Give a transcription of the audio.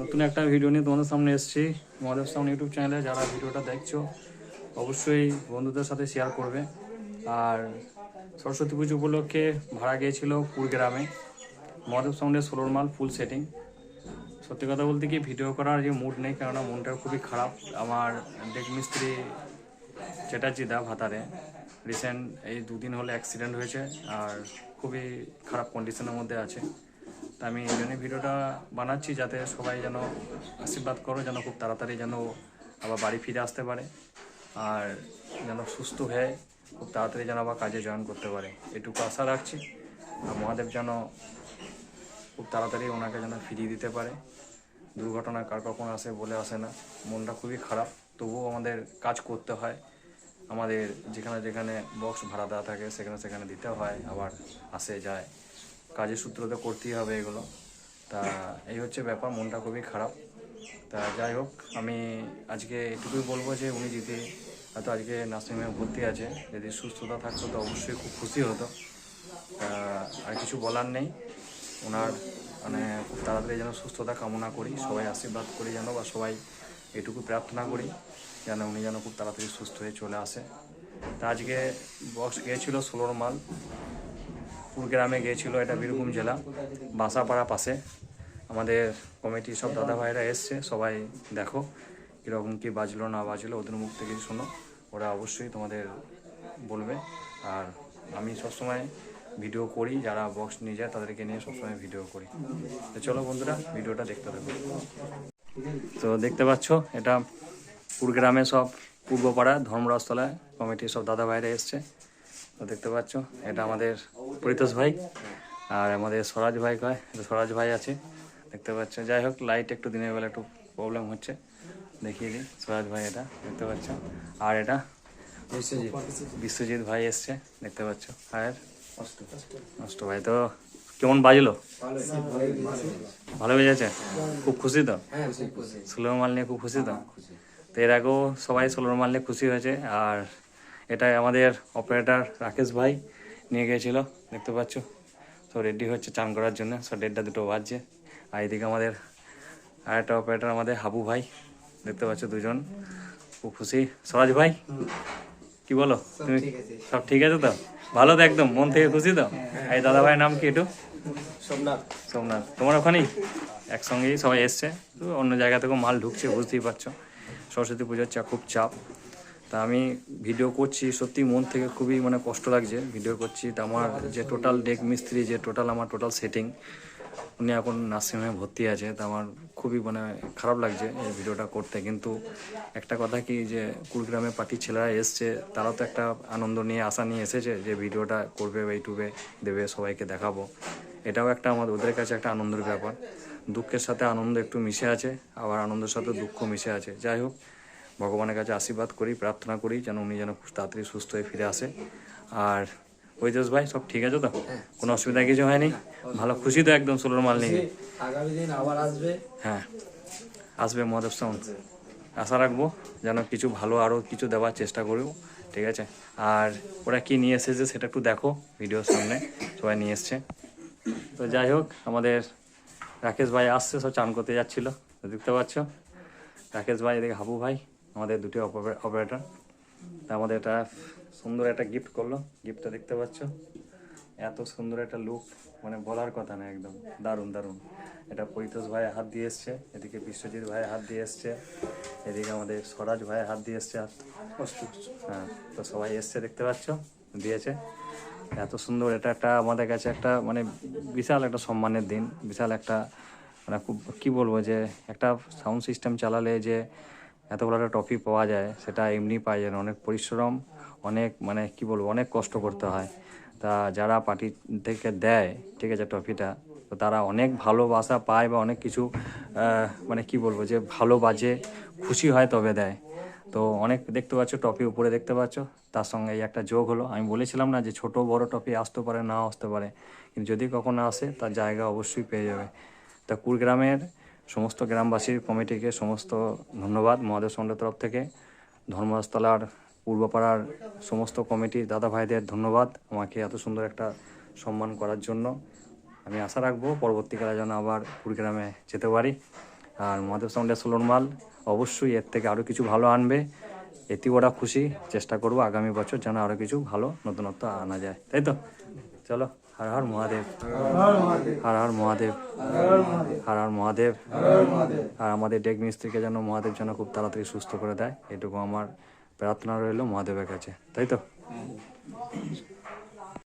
নতুন একটা ভিডিও নিয়ে তোমাদের সামনে এসেছি। মহাদেব সাউন্ড ইউটিউব চ্যানেলে যারা ভিডিওটা দেখছ, অবশ্যই বন্ধুদের সাথে শেয়ার করবে। আর সরস্বতী পুজো উপলক্ষে ভাড়া গিয়েছিল কুড়গ্রামে। মহাদেব সাউন্ডের ষোলোর মাল ফুল সেটিং সত্যি কথা বলতে কি ভিডিও করার যে মুড নেই, কেননা মনটা খুবই খারাপ। আমার ডেক মিস্ত্রি চ্যাটার্জি দা ভাতারে রিসেন্ট এই দুদিন হলে অ্যাক্সিডেন্ট হয়েছে, আর খুবই খারাপ কন্ডিশনের মধ্যে আছে। তা আমি এই জন্যই ভিডিওটা বানাচ্ছি যাতে সবাই যেন আশীর্বাদ করো, যেন খুব তাড়াতাড়ি যেন আবার বাড়ি ফিরে আসতে পারে আর যেন সুস্থ হয়ে খুব তাড়াতাড়ি যেন আবার কাজে জয়েন করতে পারে। এটুকু আশা রাখছি। আর মহাদেব যেন খুব তাড়াতাড়ি ওনাকে যেন ফিরিয়ে দিতে পারে। দুর্ঘটনা কার কখন আসে বলে আসে না। মনটা খুবই খারাপ। তবুও আমাদের কাজ করতে হয়। আমাদের যেখানে যেখানে বক্স ভাড়া দেওয়া থাকে, সেখানে সেখানে দিতে হয়। আবার আসে, যায়। কাজের সূত্র তো করতেই হবে এগুলো। তা এই হচ্ছে ব্যাপার, মনটা খুবই খারাপ। তা যাই হোক, আমি আজকে এটুকুই বলব যে উনি যদি হয়তো আজকে নার্সিংহোমে ভর্তি আছে। যদি সুস্থতা থাকতো তো অবশ্যই খুব খুশি হতো। আর কিছু বলার নেই। ওনার মানে খুব তাড়াতাড়ি যেন সুস্থতা কামনা করি, সবাই আশীর্বাদ করি যেন বা সবাই এটুকু প্রার্থনা করি, যেন উনি যেন খুব তাড়াতাড়ি সুস্থ হয়ে চলে আসে। তা আজকে বক্স গিয়েছিল ষোলোর মাল। কুড়গ্রামে গিয়েছিল এটা বীরভূম জেলা, বাসাপাড়া পাশে। আমাদের কমিটির সব দাদা ভাইরা এসছে, সবাই দেখো কীরকম কী বাজলো, না বাজলো, ওদের মুখ থেকে শোনো। ওরা অবশ্যই তোমাদের বলবে। আর আমি সবসময় ভিডিও করি, যারা বক্স নিয়ে যায় তাদেরকে নিয়ে সবসময় ভিডিও করি। তো চলো বন্ধুরা, ভিডিওটা দেখতে থাকো। তো দেখতে পাচ্ছ, এটা কুড়গ্রামে সব পূর্বপাড়া ধর্মরাজতলায় কমিটির সব দাদা ভাইরা এসছে। তো দেখতে পাচ্ছ এটা আমাদের পরিতোষ ভাই আর আমাদের স্বরাজ ভাই কয় স্বরাজ ভাই আছে। দেখতে পাচ্ছ যাই হোক লাইট একটু দিনের বেলা একটু প্রবলেম হচ্ছে। দেখিয়ে দিই স্বরাজ ভাই এটা দেখতে পাচ্ছ। আর এটা বিশ্বজিৎ। ভাই এসছে দেখতে পাচ্ছ। আর অষ্ট ভাই তো কেমন বাজলো? ভালো বেজেছে? খুব খুশি তো? ষোলোর মাল নিয়ে খুব খুশি তো? তো এর আগেও সবাই ষোলোর মাল নিয়ে খুশি হয়েছে আর এটাই আমাদের অপারেটর রাকেশ ভাই নিয়ে গিয়েছিল দেখতে পাচ্ছ? তো রেডি হচ্ছে চান করার জন্য। সো দেড়টা দুটো বাজছে। আর এদিকে আমাদের আর একটা অপারেটর আমাদের হাবু ভাই দেখতে পাচ্ছ দুজন। খুব খুশি। স্বরাজ ভাই কি বলো? তুমি সব ঠিক আছে তো? ভালো তো একদম? মন থেকে খুশি তো? এই দাদা ভাইয়ের নাম কি একটু? সোমনাথ। সোমনাথ। তোমার ওখানেই? একসঙ্গেই সবাই এসছে। তো অন্য জায়গা থেকেও মাল ঢুকছে বুঝতেই পারছ। সরস্বতী পুজোর চা খুব চাপ। তা আমি ভিডিও করছি, সত্যি মন থেকে খুবই মানে কষ্ট লাগছে ভিডিও করছি। তা আমার যে টোটাল ডেক মিস্ত্রি, যে টোটাল আমার টোটাল সেটিং উনি এখন নার্সিংহোমে ভর্তি আছে। তা আমার খুবই মানে খারাপ লাগছে এই ভিডিওটা করতে। কিন্তু একটা কথা কি যে কুড়গ্রামে পার্টির ছেলেরা এসছে, তারাও তো একটা আনন্দ নিয়ে, আশা নিয়ে এসেছে যে ভিডিওটা করবে বা ইউটিউবে দেবে, সবাইকে দেখাবো। এটাও একটা আমাদের, ওদের কাছে একটা আনন্দের ব্যাপার। দুঃখের সাথে আনন্দ একটু মিশে আছে, আবার আনন্দের সাথে দুঃখ মিশে আছে। যাই হোক ভগবানের কাছে আশীর্বাদ করি প্রার্থনা করি যেন উনি যেন খুব তাড়াতাড়ি সুস্থ হয়ে ফিরে আসে। আর ওইদেশ ভাই সব ঠিক আছে তো? কোনো অসুবিধা কিছু হয়নি? ভালো খুশি তো একদম ষোলোর মাল নিয়ে। আগামী দিন আবার আসবে। হ্যাঁ আসবে মহাদেব সাউন্ড আশা রাখব যেন কিছু ভালো আরও কিছু দেওয়ার চেষ্টা করব ঠিক আছে? আর ওরা কি নিয়ে এসেছে সেটা একটু দেখো ভিডিওর সামনে সবাই নিয়ে এসছে। তো যাই হোক আমাদের রাকেশ ভাই আসছে সব চান করতে যাচ্ছিল তো দেখতে পাচ্ছ? রাকেশ ভাই এদিকে হাবু ভাই। আমাদের দুটি অপারেটর তা আমাদের এটা সুন্দর একটা গিফট করল। গিফটটা দেখতে পাচ্ছ? এত সুন্দর একটা লুক মানে বলার কথা না একদম। দারুণ দারুণ। এটা পরিতোষ ভাই হাত দিয়ে এসছে, এদিকে বিশ্বজিৎ ভাই হাত দিয়ে এসছে, এদিকে আমাদের স্বরাজ ভাই হাত দিয়ে এসছে। হ্যাঁ তো সবাই এসছে দেখতে পাচ্ছ? দিয়েছে। এত সুন্দর, এটা একটা আমাদের কাছে একটা মানে বিশাল একটা সম্মানের দিন। বিশাল একটা মানে খুব, কী বলব যে, একটা সাউন্ড সিস্টেম চালালে যে এতগুলো একটা ট্রফি পাওয়া যায়, সেটা এমনি পাওয়া যায় না অনেক পরিশ্রম, অনেক মানে কি বলব, অনেক কষ্ট করতে হয়। তা যারা পার্টি থেকে দেয়, ঠিক আছে, ট্রফিটা, তো তারা অনেক ভালোবাসা পায় বা অনেক কিছু মানে কি বলব, যে ভালো বাজে খুশি হয় তবে দেয়। তো অনেক দেখতে পাচ্ছ টপি উপরে দেখতে পাচ্ছ, তার সঙ্গে এই একটা যোগ হলো। আমি বলেছিলাম না যে ছোট বড় টপি আসতে পারে, না আসতে পারে, কিন্তু যদি কখনো আসে, তার জায়গা অবশ্যই পেয়ে যাবে। তা কুড়গ্রামের সমস্ত গ্রামবাসীর কমিটিকে সমস্ত ধন্যবাদ মহাদেব সন্ধ্যের তরফ থেকে। ধর্মস্থলার পূর্বপাড়ার সমস্ত কমিটির দাদা ভাইদের ধন্যবাদ আমাকে এত সুন্দর একটা সম্মান করার জন্য। আমি আশা রাখব পরবর্তীকালে যেন আবার কুড়িগ্রামে যেতে পারি। আর মহাদেব সাউন্ডের ষোলোর মাল অবশ্যই এর থেকে আরও কিছু ভালো আনবে। এতে ওরা খুশি। চেষ্টা করব আগামী বছর যেন আরও কিছু ভালো নতুনত্ব আনা যায়। তাই তো? চলো, হর হর মহাদেব। হর হর মহাদেব। হর হর মহাদেব। আর আমাদের ডেক মিস্ত্রিকে যেন মহাদেব যেন খুব তাড়াতাড়ি সুস্থ করে দেয়, এটুকু আমার প্রার্থনা রইল মহাদেবের কাছে। তাই তো?